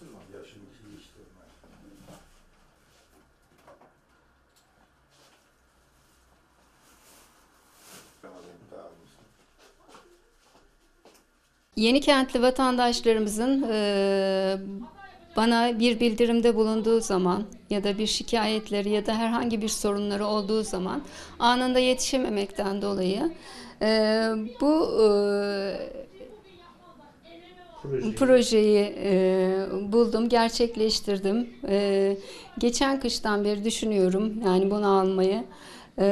Mı? Yaşım iki işte. Yeni kentli vatandaşlarımızın eee, bana bir bildirimde bulunduğu zaman ya da bir şikayetleri ya da herhangi bir sorunları olduğu zaman anında yetişememekten dolayı eee, bu eee, Proje. projeyi eee, buldum, gerçekleştirdim. Eee, geçen kıştan beri düşünüyorum yani bunu almayı. Eee,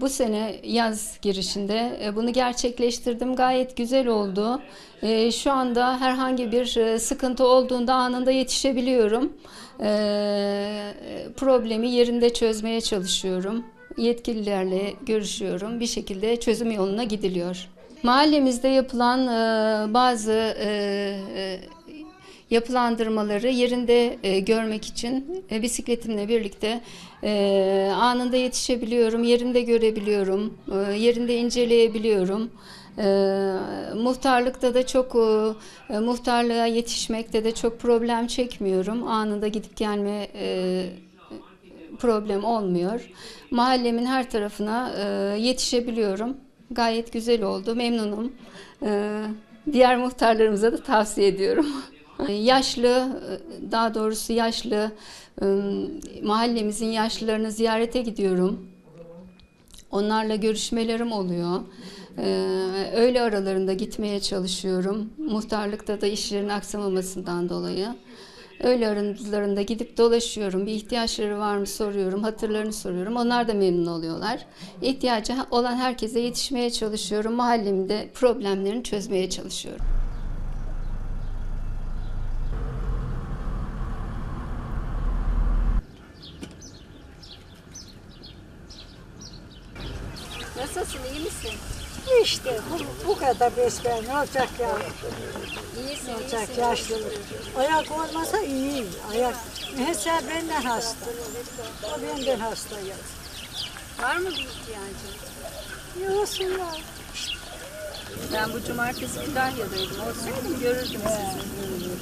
bu sene yaz girişinde e, bunu gerçekleştirdim. Gayet güzel oldu. Eee, şu anda herhangi bir e, sıkıntı olduğunda anında yetişebiliyorum. Eee, problemi yerinde çözmeye çalışıyorum. Yetkililerle görüşüyorum. Bir şekilde çözüm yoluna gidiliyor. Mahallemizde yapılan e, bazı e, e, yapılandırmaları yerinde e, görmek için e, bisikletimle birlikte e, anında yetişebiliyorum, yerinde görebiliyorum, e, yerinde inceleyebiliyorum. E, muhtarlıkta da çok e, muhtarlığa yetişmekte de çok problem çekmiyorum. Anında gidip gelme e, problem olmuyor. Mahallemin her tarafına e, yetişebiliyorum. Gayet güzel oldu, memnunum. E, diğer muhtarlarımıza da tavsiye ediyorum. E, yaşlı, e, daha doğrusu yaşlı, e, mahallemizin yaşlılarını ziyarete gidiyorum. Onlarla görüşmelerim oluyor. Ee, öğle aralarında gitmeye çalışıyorum. Muhtarlıkta da işlerin aksamamasından dolayı. Öğle aralarında gidip dolaşıyorum. Bir ihtiyaçları var mı soruyorum. Hatırlarını soruyorum. Onlar da memnun oluyorlar. İhtiyacı olan herkese yetişmeye çalışıyorum. Mahallemde problemlerini çözmeye çalışıyorum. Nasılsın? iyi misin? İşte bu, bu kadar besbelli ne olacak ya? İyisin, olacak yaşlılık? Ayak olmasa iyi. Ayak. Mesela ben de hasta. O benden hastayım. Var mı bir ihtiyacın? Yoksun ya. Ben bu cumartesi Kütahya'daydım. Olsaydım görürdüm sizi.